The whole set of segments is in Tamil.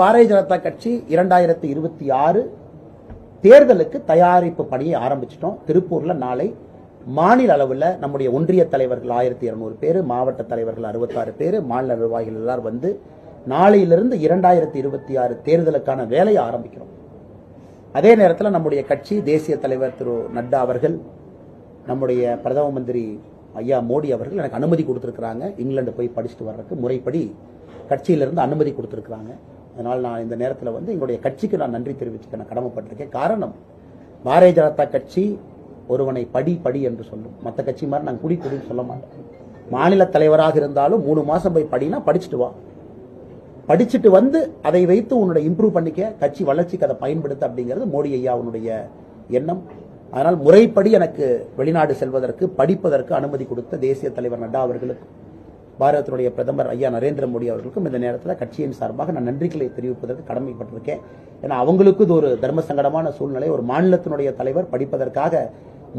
பாரதிய ஜனதா கட்சி இரண்டாயிரத்தி இருபத்தி ஆறு தேர்தலுக்கு தயாரிப்பு பணியை ஆரம்பிச்சிட்டோம். திருப்பூர்ல நாளை மாநில அளவில் நம்முடைய ஒன்றிய தலைவர்கள் ஆயிரத்தி இருநூறு பேர் மாவட்ட தலைவர்கள் அறுபத்தாறு பேர் மாநில நிர்வாகிகள் எல்லாரும் வந்து நாளையிலிருந்து இரண்டாயிரத்தி இருபத்தி ஆறு தேர்தலுக்கான வேலையை ஆரம்பிக்கிறோம். அதே நேரத்தில் நம்முடைய கட்சி தேசிய தலைவர் திரு நட்டா அவர்கள் நம்முடைய பிரதம மந்திரி ஐயா மோடி அவர்கள் எனக்கு அனுமதி கொடுத்துருக்குறாங்க. இங்கிலாந்து போய் படிச்சுட்டு வர்றதுக்கு முறைப்படி கட்சியிலிருந்து அனுமதி கொடுத்துருக்குறாங்க. அதனால் நான் இந்த நேரத்தில் வந்து எங்களுடைய கட்சிக்கு நான் நன்றி தெரிவிச்சுக்க நான் கடமைப்பட்டிருக்கேன். காரணம் பாரதிய ஜனதா கட்சி ஒருவனை படி படி என்று சொல்லும். மற்ற கட்சி மாதிரி நான் குடி குடின்னு சொல்ல மாட்டோம் மாநில தலைவராக இருந்தாலும் மூணு மாசம் போய் படினா படிச்சுட்டு வா. படிச்சுட்டு வந்து அதை வைத்து உன்னுடைய இம்ப்ரூவ் பண்ணிக்க கட்சி வளர்ச்சிக்கு அதை பயன்படுத்த அப்படிங்கிறது மோடி ஐயா அவனுடைய எண்ணம். அதனால் முறைப்படி எனக்கு வெளிநாடு செல்வதற்கு படிப்பதற்கு அனுமதி கொடுத்த தேசிய தலைவர் நட்டா அவர்களுக்கு. பாரதத்தினுடைய பிரதமர் ஐயா நரேந்திர மோடி அவர்களுக்கும் இந்த நேரத்தில் கட்சியின் சார்பாக நான் நன்றிகளை தெரிவிப்பதற்கு கடமைப்பட்டிருக்கேன். ஏன்னா அவங்களுக்கு இது ஒரு தர்ம சங்கடமான சூழ்நிலை. ஒரு மாநிலத்தினுடைய தலைவர் படிப்பதற்காக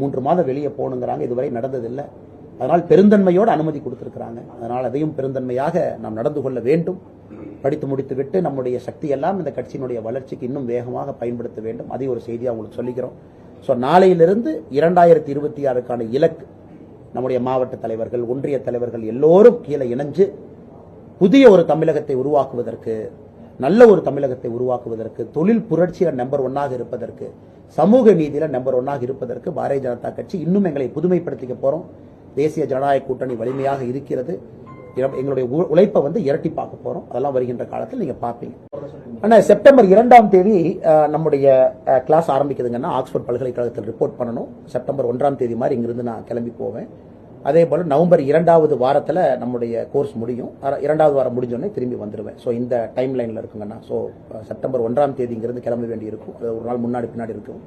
மூன்று மாதம் வெளியே போகணுங்கிறாங்க. இதுவரை நடந்ததில்லை. அதனால் பெருந்தன்மையோடு அனுமதி கொடுத்திருக்கிறாங்க. அதனால் அதையும் பெருந்தன்மையாக நாம் நடந்து கொள்ள வேண்டும். படித்து முடித்துவிட்டு நம்முடைய சக்தி எல்லாம் இந்த கட்சியினுடைய வளர்ச்சிக்கு இன்னும் வேகமாக பயன்படுத்த வேண்டும். அதை ஒரு செய்தியாக உங்களுக்கு சொல்லிக்கிறோம். ஸோ நாளையிலிருந்து இரண்டாயிரத்தி இருபத்தி ஆறுக்கான இலக்கு நம்முடைய மாவட்ட தலைவர்கள் ஒன்றிய தலைவர்கள் எல்லோரும் கீழே இணைஞ்சு புதிய ஒரு தமிழகத்தை உருவாக்குவதற்கு நல்ல ஒரு தமிழகத்தை உருவாக்குவதற்கு தொழில் புரட்சியில் நம்பர் ஒன்னாக இருப்பதற்கு சமூக நீதியில நம்பர் ஒன்னாக இருப்பதற்கு பாரதிய ஜனதா கட்சி இன்னும் எங்களை புதுமைப்படுத்திக்க போறோம். தேசிய ஜனநாயக கூட்டணி வலிமையாக இருக்கிறது. எங்களுடைய உ- உழைப்பை வந்து இரட்டி பார்க்க போறோம். அதெல்லாம் வருகின்ற காலத்தில் நீங்க பார்ப்பீங்க. ஆனா செப்டம்பர் இரண்டாம் தேதி நம்முடைய கிளாஸ் ஆரம்பிக்குதுங்கன்னா ஆக்ஸ்போர்ட் பல்கலைக்கழகத்தில் ரிப்போர்ட் பண்ணணும். செப்டம்பர் ஒன்றாம் தேதி மாதிரி இங்கிருந்து நான் கிளம்பி போவேன். அதே போல நவம்பர் இரண்டாவது வாரத்தில் நம்முடைய கோர்ஸ் முடியும். இரண்டாவது வாரம் முடிஞ்சோடனே திரும்பி வந்துடுவேன் ஸோ இந்த டைம் லைன்ல இருக்குங்கண்ணா ஸோ செப்டம்பர் ஒன்றாம் தேதி இங்கிருந்து கிளம்ப வேண்டி இருக்கும் அது ஒரு நாள் முன்னாடி பின்னாடி இருக்கும்.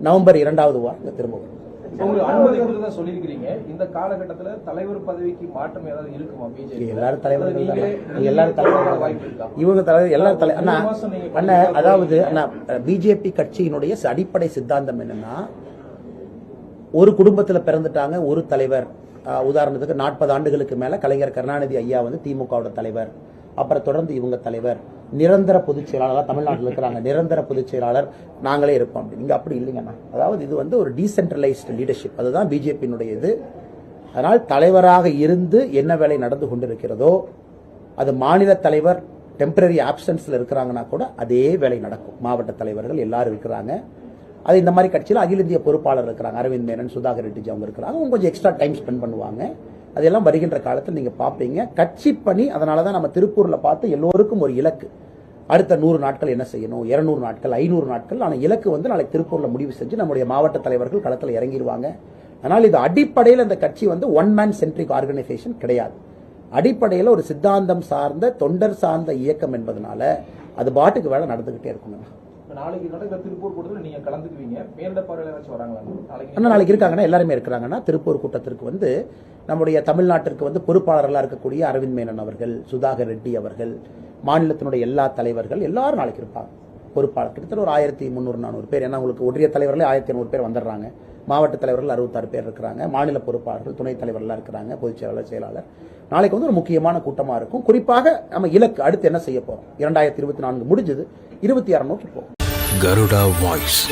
நவம்பர் இரண்டாவது வாரம் திரும்ப வரும். உங்களுக்கு அனுமதி கொடுத்ததா சொல்லியிருக்கிறீங்க. இந்த காலகட்டத்துல தலைவர் பதவிக்கு மாற்றம் ஏதாவது இருக்குமா பிஜேபி எல்லாரும் தலைவர்கள் தான். நீங்களே- நீங்க எல்லாரும் தலைவர்கள் வாய்ப்பு இருக்கா? இவங்க தலைவர் எல்லாரும் தலை அண்ணா அதாவது அண்ணா பிஜேபி கட்சியினுடைய அடிப்படை சித்தாந்தம் என்னன்னா ஒரு குடும்பத்துல பிறந்துட்டாங்க ஒரு தலைவர். உதாரணத்துக்கு நாற்பது ஆண்டுகளுக்கு மேல கலைஞர் கருணாநிதி ஐயா வந்து திமுகவோட தலைவர். அப்புறம் தொடர்ந்து இவங்க தலைவர் நிரந்தர பொதுச் செயலாளராக தமிழ்நாட்டில் இருக்கிறாங்க. நிரந்தர பொதுச் செயலாளர் நாங்களே இருப்போம். அப்படி அப்படி இல்லைங்கண்ணா அதாவது இது வந்து ஒரு டீசென்ட்ரலைஸ்டு லீடர்ஷிப் அதுதான் பிஜேபியினுடைய இது. அதனால் தலைவராக இருந்து என்ன வேலை நடந்து கொண்டிருக்கிறதோ அது மாநில தலைவர் டெம்பரரி ஆப்சன்ஸில் இருக்கிறாங்கன்னா கூட அதே வேலை நடக்கும். மாவட்ட தலைவர்கள் எல்லாரும் இருக்கிறாங்க. அது இந்த மாதிரி கட்சியில் அகில இந்திய பொறுப்பாளர் இருக்கிறாங்க. அரவிந்த் மேனன் சுதாகர் ரெட்டிஜி அவங்க இருக்கிறாங்க. அவங்க கொஞ்சம் எக்ஸ்ட்ரா டைம் ஸ்பெண்ட் பண்ணுவாங்க. அதெல்லாம் வருகின்ற காலத்தில் நீங்க பார்ப்பீங்க கட்சி பணி அதனால தான் நம்ம திருப்பூர்ல பார்த்து எல்லோருக்கும் ஒரு இலக்கு. அடுத்த நூறு நாட்கள் என்ன செய்யணும்? இருநூறு நாட்கள் ஐநூறு நாட்கள். ஆனால் இலக்கு வந்து நாளைக்கு திருப்பூர்ல முடிவு செஞ்சு நம்முடைய மாவட்ட தலைவர்கள் களத்தில் இறங்கிடுவாங்க அதனால் இது அடிப்படையில் அந்த கட்சி வந்து ஒன் மேன் சென்ட்ரிக் ஆர்கனைசேஷன் கிடையாது. அடிப்படையில் ஒரு சித்தாந்தம் சார்ந்த தொண்டர் சார்ந்த இயக்கம் என்பதனால அது பாட்டுக்கு வேலை நடந்துகிட்டே இருக்கணும் நாளைக்கு நடக்கிற திருப்பூர் கூட்டத்தில் நீங்க கலந்துக்குவீங்க. மேலிட பார்வையில ஏதாச்சும் வராங்களா? நாளைக்கு அண்ணா நாளைக்கு இருக்காங்கன்னா எல்லாருமே இருக்கிறாங்கன்னா திருப்பூர் கூட்டத்திற்கு வந்து நம்முடைய தமிழ்நாட்டிற்கு வந்து பொறுப்பாளர்களாக இருக்கக்கூடிய அரவிந்த் மேனன் அவர்கள் சுதாகர் ரெட்டி அவர்கள் மாநிலத்தினுடைய எல்லா தலைவர்கள் எல்லாரும் நாளைக்கு இருப்பாங்க. பொறுப்பாளர். கிட்டத்தட்ட ஒரு ஆயிரத்தி முந்நூறு நானூறு பேர். ஏன்னா உங்களுக்கு ஒன்றிய தலைவர்களே ஆயிரத்தி ஐநூறு பேர் வந்துடுறாங்க. மாவட்ட தலைவர்கள் அறுபத்தாறு பேர் இருக்கிறாங்க. மாநில பொறுப்பாளர்கள் துணைத் தலைவர்களாக இருக்கிறாங்க. பொதுச் செயலாளர் செயலாளர். நாளைக்கு வந்து ஒரு முக்கியமான கூட்டமா இருக்கும். குறிப்பாக நம்ம இலக்கு அடுத்து என்ன செய்ய போகிறோம் இரண்டாயிரத்தி இருபத்தி நான்கு முடிஞ்சது. இருபத்தி ஆறு நோக்கி போகும் గరుడా వాయిస్.